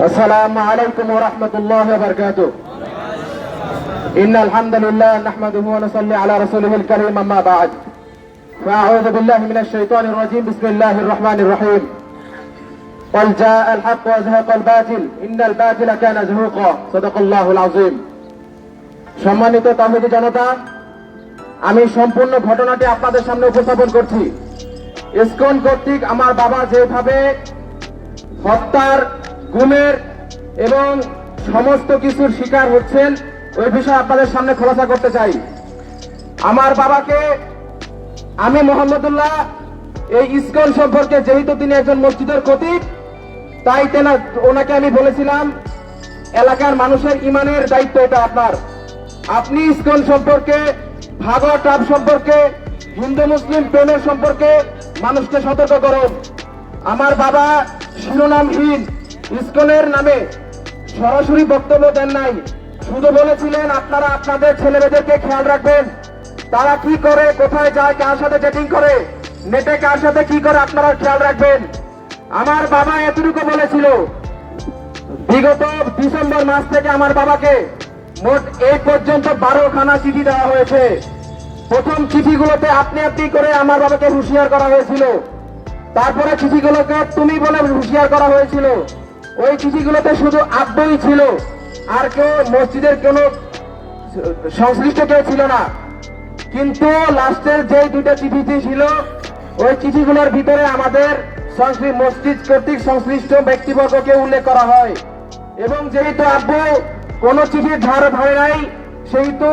السلام عليكم ورحمة الله وبركاته إن الحمد لله نحمده ونصلي على رسوله الكريم أما بعد فأعوذ بالله من الشيطان الرجيم بسم الله الرحمن الرحيم قل جاء الحق وزهق الباطل إن الباطل كان زهوقا صدق الله العظيم সম্মানিত তাহিদি জনতা আমি সম্পূর্ণ ঘটনাটি আপনাদের সামনে উপস্থাপন করছি ইসকন কর্তৃক আমার বাবা যেভাবে হত্যার গুমের এবং সমস্ত কিছুর শিকার হচ্ছেন। ওই বিষয়ে আপনাদের সামনে খোলাসা করতে চাই। আমার বাবাকে, আমি মোহাম্মদুল্লাহ, এই ইসকন সম্পর্কে যেহেতু তিনি একজন মসজিদের খতিব, তাই তেনা, ওনাকে আমি বলেছিলাম, এলাকার মানুষের ইমানের দায়িত্ব এটা আপনার। আপনি ইসকন সম্পর্কে ভাগর টাপ সম্পর্কে, হিন্দু মুসলিম প্রেমের সম্পর্কে মানুষকে সতর্ক করুন। আমার বাবা শিরোনামহীন। ইসকনের নামে সরাসরি বক্তব্য দেন নাই। শুধু বলেছিলেন, আপনারা আপনাদের ছেলেমেয়েদেরকে খেয়াল রাখবেন। তারা কি করে, কোথায় যায়, কার সাথে চ্যাটিং করে নেটে কার সাথে কি করে আপনারা খেয়াল রাখবেন? আমার বাবা এতটুকু বলেছিল, বিগত ডিসেম্বর মাস থেকে আমার বাবাকে মোট এই পর্যন্ত বারো খানা চিঠি দেওয়া হয়েছে। প্রথম চিঠিগুলোতে আপনি আপনি করে আমার বাবাকে হুঁশিয়ার করা হয়েছিল। তারপরে চিঠিগুলোকে তুমি বলে হুঁশিয়ার করা হয়েছিল। ওই চিঠিগুলোতে শুধু আব্বই ছিল। আর কেউ মসজিদের কোনো সংশ্লিষ্ট কেউ ছিল না। কিন্তু লাস্টের যে দুইটা চিঠি ছিল, ওই চিঠিগুলোর ভিতরে আমাদের মসজিদ কর্তৃক সংশ্লিষ্ট ব্যক্তিবর্গকে উল্লেখ করা হয়। এবং যেহেতু আব্বু কোনো চিঠির ধার ধারে নাই, সেহেতু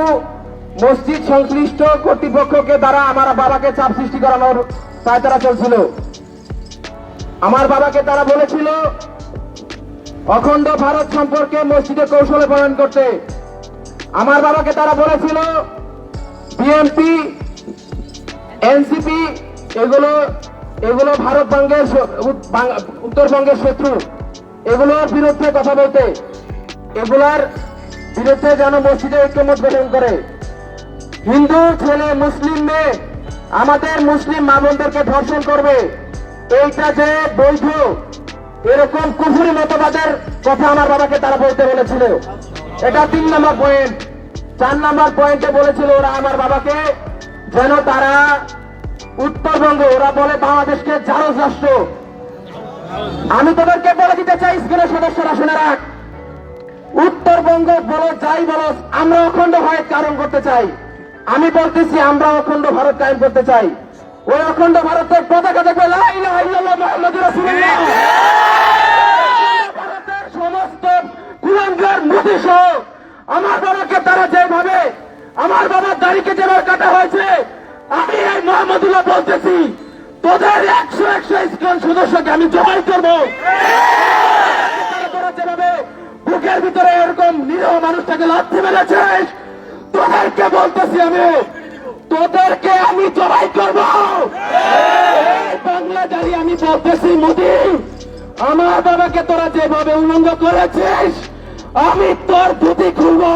মসজিদ সংশ্লিষ্ট কর্তৃপক্ষকে দ্বারা আমার বাবাকে চাপ সৃষ্টি করানোর পায়তারা চলছিল। আমার বাবাকে তারা বলেছিল অখণ্ড ভারত সম্পর্কে মসজিদে কৌশলে প্রণয়ন করতে। আমার বাবাকে তারা বলেছিল বিএনপি এনসিপি এগুলো এগুলো ভারতবঙ্গের শ- উত- বাং- উত্তরবঙ্গের শত্রু। এগুলোর বিরুদ্ধে কথা বলতে। এগুলার বিরুদ্ধে যেন মসজিদে ঐক্যমত গঠন করে। হিন্দু ছেলে, মুসলিম মেয়ে, আমাদের মুসলিম মা বোনদেরকে ধর্ষণ করবে। এইটা যে বৈধ এরকম কুফুরি মতবাদের কথা আমার বাবাকে তারা বলতে বলেছিল। এটা তিন নম্বর পয়েন্ট চার নম্বর পয়েন্টে বলেছিল ওরা আমার বাবাকে যেন তারা উত্তরবঙ্গ, ওরা বলে বাংলাদেশকে জারজ রাষ্ট্র। আমি তোদেরকে বলে দিতে চাই, স্কুলের সদস্যরা শুনে রাখ। উত্তরবঙ্গ বলো, যাই বলো, আমরা অখণ্ড ভারত কারণ করতে চাই। আমি বলতেছি আমরা অখণ্ড ভারত কায়েম করতে চাই। ওই অখণ্ড ভারতের পতাকা দেখবে ভারতের সমস্ত কুলাঙ্গার মোদী সহ আমার বাবাকে তারা যেভাবে আমার বাবার দাড়িকে যেভাবে কাটা হয়েছে আমি এই মোহাম্মদুল্লাহ বলতেছি তোদের একশো একশো ইস্কন সদস্যকে আমি জবাই করব। তোরা যেভাবে বুকের ভিতরে এরকম নিরহ মানুষটাকে লাথি মেরেছিস তোদেরকে বলতেছি আমি তোদেরকে আমি জবাই করব। আমি বলতেছি মোদি। আমার বাবাকে তোরা যেভাবে উলঙ্গ করেছিস, আমি তোর ধুতি খুলবো।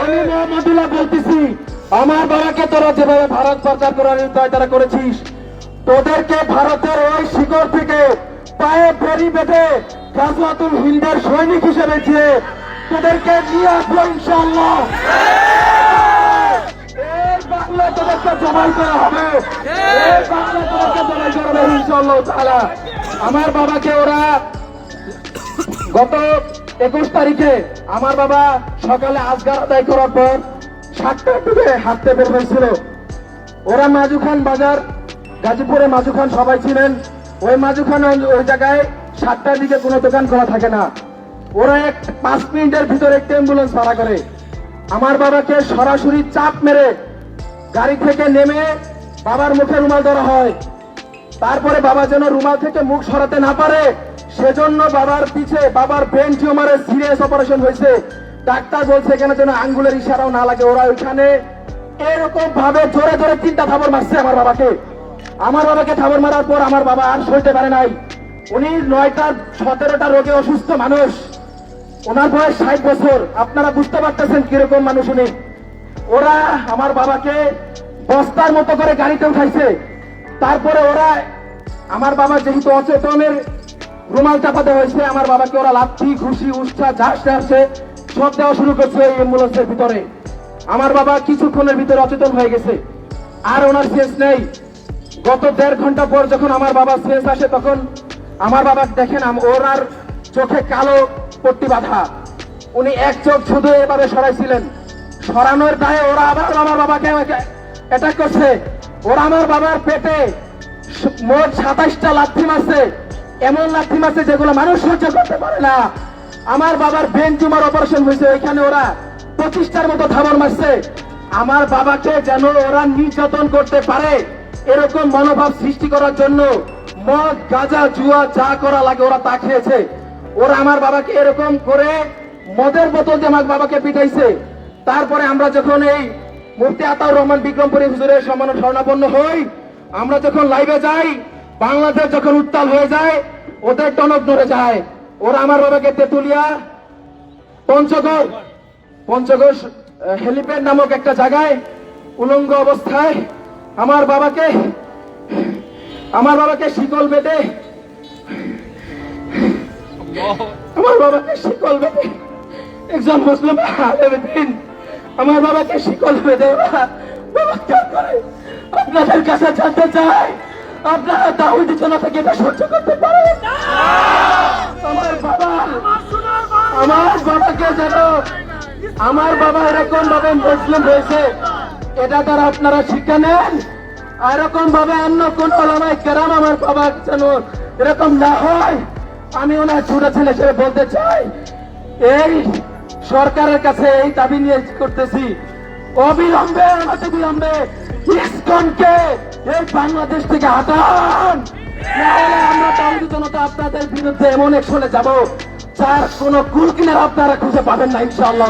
আমি মোহাম্মদুল্লাহ বলতেছি, আমার বাবাকে তোরা যেভাবে ভারত সরকার করার তারা করেছিস, তোদেরকে ভারতের ওই শিকড় থেকে পায়ে বেরি বেঁধে গাজওয়াতুল হিন্দের সৈনিক হিসেবে যে তোদেরকে নিয়ে আসব ইনশাল্লাহ বাংলা জবাই করা হবে। আমার বাবাকে ওরা গত একুশ তারিখে আমার বাবা সকালে আজগার আদায় করার পর সাতটার দিকে হাঁটতে বের হয়েছিল। ওরা মাজুখান বাজার, গাজীপুরে মাজুখান সবাই ছিলেন। ওই মাজুখান ওই- ওই জায়গায় সাতটার দিকে কোনো দোকান খোলা থাকে না। ওরা এক পাঁচ মিনিটের ভিতরে একটা অ্যাম্বুলেন্স ভাড়া করে। আমার বাবাকে সরাসরি চাপ মেরে গাড়ি থেকে নেমে বাবার মুখে রুমাল ধরা হয়। তারপরে বাবা যেন রুমাল থেকে মুখ সরাতে না পারে, সেজন্য বাবার পিছে বাবার ব্রেন টিউমারের সিরিয়াস অপারেশন হয়েছে। ডাক্তার বলছে, এখানে যেন আঙ্গুলের ইশারাও না লাগে, ওরা ওইখানে এরকম ভাবে জোরে জোরে তিনটা থাবর মারছে আমার বাবাকে। আমার বাবাকে থাবর মারার পর আমার বাবা আর সইতে পারে নাই। উনি নয়টা, সতেরোটা রোগে অসুস্থ মানুষ। ওনার বয়স ষাট বছর। আপনারা বুঝতে পারতেছেন কীরকম মানুষ উনি। ওরা আমার বাবাকে বস্তার মতো করে গাড়িতে উঠাইছে। তারপরে ওরা আমার বাবা যেহেতু অচেতনের রুমাল চাপাতে হয়েছে, আমার বাবাকে ওরা লাথি, ঘুষি উষ্ঠা ঝাঁস আসছে সব দেওয়া শুরু করছে এই অ্যাম্বুলেন্সের ভিতরে। আমার বাবা কিছুক্ষণের ভিতরে অচেতন হয়ে গেছে। আর ওনার শেষ নেই। গত দেড় ঘণ্টা পর যখন আমার বাবা শেষ আসে, তখন আমার বাবা দেখেন ওনার চোখে কালো পট্টি বাঁধা। উনি এক চোখ শুধু এভাবে সরাইছিলেন। সরানোর দায়ে ওরা আবার আমার বাবাকে অ্যাটাক করছে। ওরা আমার বাবার পেটে মোট সাতাইশটা লাথি মারছে। এমন লাথি মারছে যেগুলো মানুষ সহ্য করতে পারে না। আমার বাবার ব্রেন টিউমার অপারেশন হয়েছে, ওইখানে ওরা পঁচিশটার মতো থাবর মারছে। আমার বাবাকে যেন ওরা নির্যাতন করতে পারে, এরকম মনোভাব সৃষ্টি করার জন্য মদ, গাঁজা, জুয়া যা করা লাগে ওরা তা খেয়েছে। ওরা আমার বাবাকে এরকম করে মদের বোতল দিয়ে আমার বাবাকে পিটাইছে। তারপরে আমরা যখন এই মুফতি আতাউর রহমান বিক্রমপুরী হুজুরের সম্মান স্বর্ণাপন্ন হই আমরা যখন লাইভে যাই বাংলাদেশ যখন উত্তাল হয়ে যায় ওদের টনক নড়ে যায়। ওরা আমার বাবাকে তেতুলিয়া পঞ্চগড় পঞ্চগড় হেলিপ্যাড নামক একটা জায়গায় উলঙ্গ অবস্থায় আমার বাবাকে আমার বাবাকে শিকল বেঁধে আমার বাবাকে শিকল বেঁধে একজন মুসলিম আমার বাবাকে শিকল ওরা ব্যবস্থা করে? আপনাদের কাছে জানতে চাই, আপনারা দাউদি জনতাকে এটা সহ্য করতে পারেন আমার বাবা, আমার বাবাকে যেন, আমার বাবা এরকম ভাবে মুসলিম হয়েছে, এটা তারা আপনারা শিক্ষা নেন। এরকম ভাবে অন্য কোন ওলামায় কেরাম আমার বাবা যেন এরকম না হয়, আমি ওনার ছোট ছেলে হিসেবে বলতে চাই, এই সরকারের কাছে এই দাবি নিয়ে করতেছি। অবিলম্বে অবিলম্বে বিলম্বে ইসকনকে এই বাংলাদেশ থেকে হাতান আমরা তাহলে জনতা আপনাদের বিরুদ্ধে এমন এক চলে যাব, যার কোন কুল কিনার আপনারা খুঁজে পাবেন না, ইনশাআল্লাহ